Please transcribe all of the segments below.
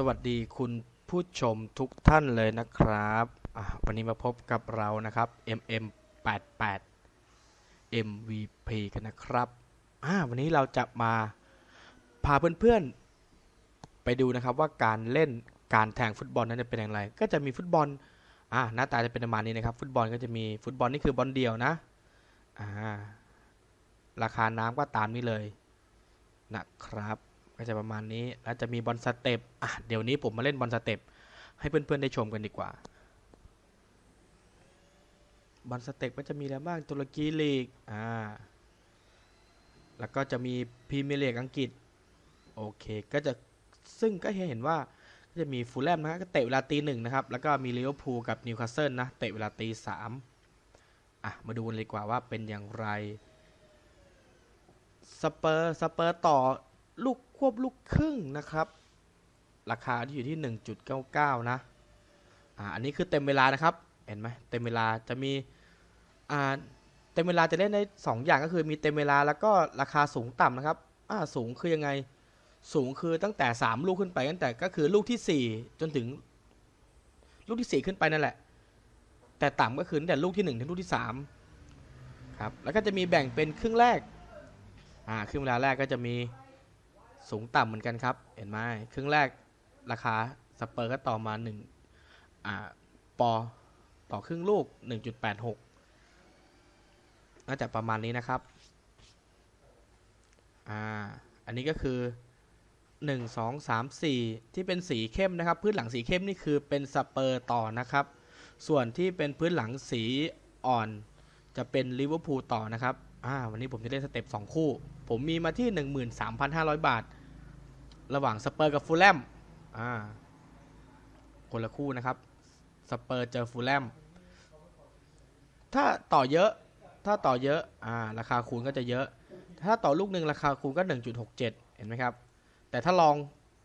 สวัสดีคุณผู้ชมทุกท่านเลยนะครับวันนี้มาพบกับเรานะครับ MM88 MVP กันนะครับวันนี้เราจะมาพาเพื่อนๆไปดูนะครับว่าการเล่นการแทงฟุตบอลนั้นจะเป็นอย่างไร ก็จะมีฟุตบอลอหน้าตาจะเป็นประมาณนี้นะครับ ฟุตบอลก็จะมีฟุตบอลนี่คือบอลเดียวนะราคาน้ำก็ตามนี้เลยนะครับ ก็จะประมาณนี้แล้วจะมีบอลสเต็ปอะเดี๋ยวนี้ผมมาเล่นบอลสเต็ปให้เพื่อนๆได้ชมกันดีกว่าบอลสเต็ปก็จะมีอะไรบ้างตุรกีลีกอ่าแล้วก็จะมีพรีเมียร์ลีกอังกฤษโอเคก็จะซึ่งก็เห็นว่าก็จะมีฟูลแลมนะก็เตะเวลาตีหนึ่งนะครับ แล้วก็มีลิเวอร์พูลกับนิวคาสเซิลนะเตะเวลาตีสามอะมาดูกันเลยดีกว่าว่าเป็นอย่างไรสเปอร์สเปอร์ต่อ ลูกควบลูกครึ่งนะครับ ราคาที่อยู่ที่ 1.99 นะอ่าอันนี้คือเต็มเวลานะครับ เห็นไหมเต็มเวลาจะมีอ่าเต็มเวลาจะเล่นได้ 2 อย่างก็คือมีเต็มเวลาแล้วก็ราคาสูงต่ำนะครับอ่าสูงคือยังไงสูงคือตั้งแต่ 3 ลูกขึ้นไปตั้งแต่ก็คือลูกที่ 4 จนถึง ลูกที่ 4 ขึ้นไปนั่นแหละ แต่ต่ำก็คือตั้งแต่ลูกที่ 1 ถึงลูกที่3ครับแล้วก็จะมีแบ่งเป็นครึ่งแรกอ่าครึ่งเวลาแรกก็จะมี สูงต่ำเหมือนกันครับ เห็นไหมครึ่งแรกราคาสเปอร์ก็ต่อมา1อ่าปอต่อครึ่งลูก 1.86 น่าจะประมาณนี้นะครับ อ่า อันนี้ก็คือ 1 2 3 4 ที่เป็นสีเข้มนะครับ พื้นหลังสีเข้มนี่คือเป็นสเปอร์ต่อนะครับ ส่วนที่เป็นพื้นหลังสีอ่อนจะเป็นลิเวอร์พูลต่อนะครับ อ่า วันนี้ผมจะเล่นสเต็ป2คู่ ผมมีมาที่ 13,500 บาท ระหว่างสเปอร์กับฟูลแลมอ่าคนละคู่นะครับ สเปอร์เจอฟูลแลมถ้าต่อเยอะถ้าต่อเยอะอ่าราคาคูณก็จะเยอะ ถ้าต่อลูกหนึ่งราคาคูณก็ 1.67 เห็นไหมครับ แต่ถ้าลอง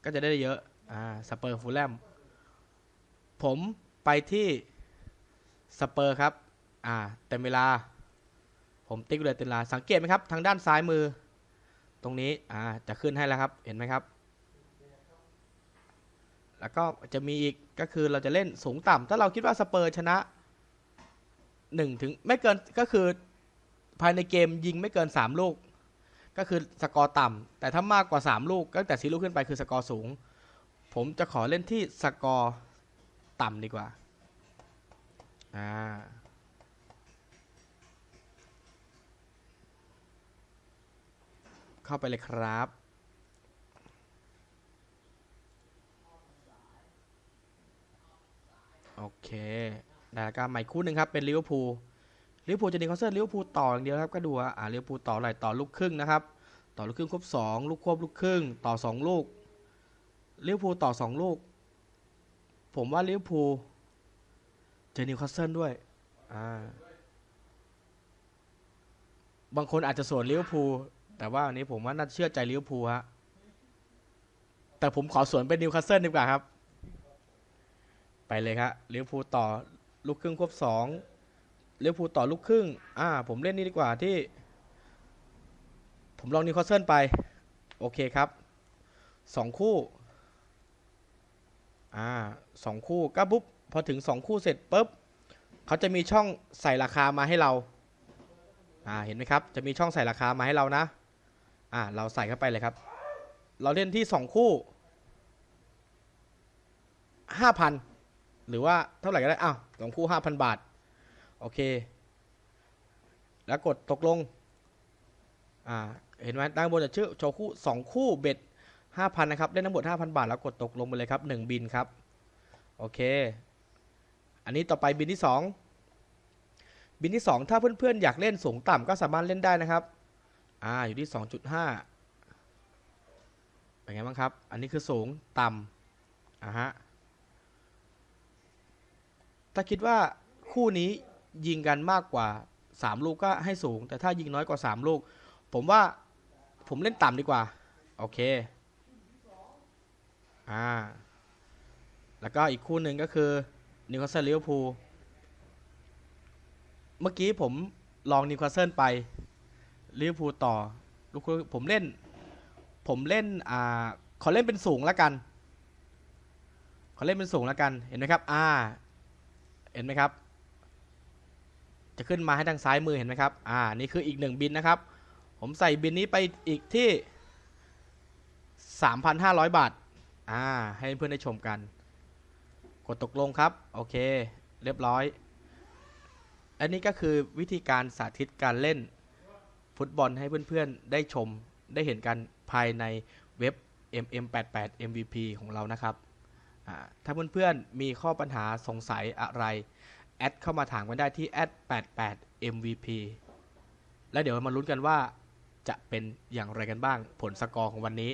ก็จะได้เยอะอ่าสเปอร์ฟูลแลมผมไปที่สเปอร์ครับอ่าเต็มเวลา ผมติ๊กเลยเต็มเวลาสังเกตไหมครับ ทางด้านซ้ายมือ ตรงนี้อ่าจะขึ้นให้แล้วครับเห็นไหมครับ แล้วก็จะมีอีกก็คือเราจะเล่นสูงต่ำถ้าเราคิดว่าสเปอร์ชนะหนึ่งถึงไม่เกินก็คือภายในเกมยิงไม่เกิน 3 ลูก ก็คือสกอร์ต่ำแต่ถ้ามากกว่า 3 ลูกตั้งแต่สีลูกขึ้นไปคือสกอร์สูง ผมจะขอเล่นที่สกอร์ต่ำดีกว่าอ่าเข้าไปเลยครับ โอเคแล้วก็ใหม่คู่หนึ่งครับเป็นลิเวอร์พูลลิเวอร์พูลจะดีคอนเซิร์ตลิเวอร์พูลต่ออย่างเดียวครับก็ดูอ่าลิเวอร์พูลต่ออะไรต่อลูกครึ่งนะครับ ต่อลูกครึ่งครบสองลูกควบลูกครึ่งต่อสองลูกลิเวอร์พูลต่อสองลูก ผมว่าลิเวอร์พูลเจอนิวคาสเซิลด้วยอ่าบางคนอาจจะสวนลิเวอร์พูลแต่ว่าอันนี้ผมว่าน่าเชื่อใจลิเวอร์พูลฮะแต่ผมขอสวนเป็นนิวคาสเซิลดีกว่าครับ ไปเลยครับลิเวอร์พูลต่อลูกครึ่งควบสองลิเวอร์พูลต่อลูกครึ่ง อ่า ผมเล่นนี่ดีกว่าที่ ผมลองนิวคาสเซิลไป โอเคครับสองคู่ อ่าสองคู่ก็ปุ๊บ พอถึงสองคู่เสร็จปุ๊บเขาจะมีช่องใส่ราคามาให้เรา อ่า เห็นไหมครับ จะมีช่องใส่ราคามาให้เรานะ อ่า เราใส่เข้าไปเลยครับ เราเล่นที่สองคู่ห้าพัน หรือว่าเท่าไหร่ก็ได้อ้าวสองคู่ห้าพันบาท โอเค แล้วกดตกลง อ่า เห็นไหมด้านบนจะชื่อโชว์คู่สองคู่เบ็ดห้าพันนะครับเล่นทั้งหมดห้าพันบาท แล้วกดตกลงไปเลยครับหนึ่งบินครับ โอเค อันนี้ต่อไปบินที่สองบินที่สองถ้าเพื่อนๆ อยากเล่นสูงต่ำก็สามารถเล่นได้นะครับ อ่า อยู่ที่สองจุดห้าเป็นไงบ้างครับ อันนี้คือสูงต่ำอ่าฮะ ถ้าคิดว่าคู่นี้ยิงกันมากกว่า 3 ลูกก็ให้สูง แต่ถ้ายิงน้อยกว่า 3 ลูก ผมว่าผมเล่นต่ำดีกว่า โอเค อ่า แล้วก็อีกคู่หนึ่งก็คือนิวคาสเซิลลิเวอร์พูลเมื่อกี้ผมลองนิวคาสเซิลไปลิเวอร์พูลต่อลูกผมเล่น ผมเล่น อ่า ขอเล่นเป็นสูงแล้วกัน ขอเล่นเป็นสูงแล้วกัน เห็นไหมครับ อ่า เห็นไหมครับ จะขึ้นมาให้ทางซ้ายมือเห็นไหมครับ อ่า นี่คืออีกหนึ่งบินนะครับ ผมใส่บินนี้ไปอีกที่ 3,500 บาท อ่า ให้เพื่อนได้ชมกัน กดตกลงครับ โอเค เรียบร้อย อันนี้ก็คือวิธีการสาธิตการเล่นฟุตบอลให้เพื่อนๆ ได้ชมได้เห็นกันภายในเว็บ MM88 MVP ของเรานะครับ ถ้าเพื่อนๆมีข้อปัญหาสงสัยอะไร แอดเข้ามาถามกันได้ที่ @88 MVP แล้วเดี๋ยวมาลุ้นกันว่าจะเป็นอย่างไรกันบ้างผลสกอร์ของวันนี้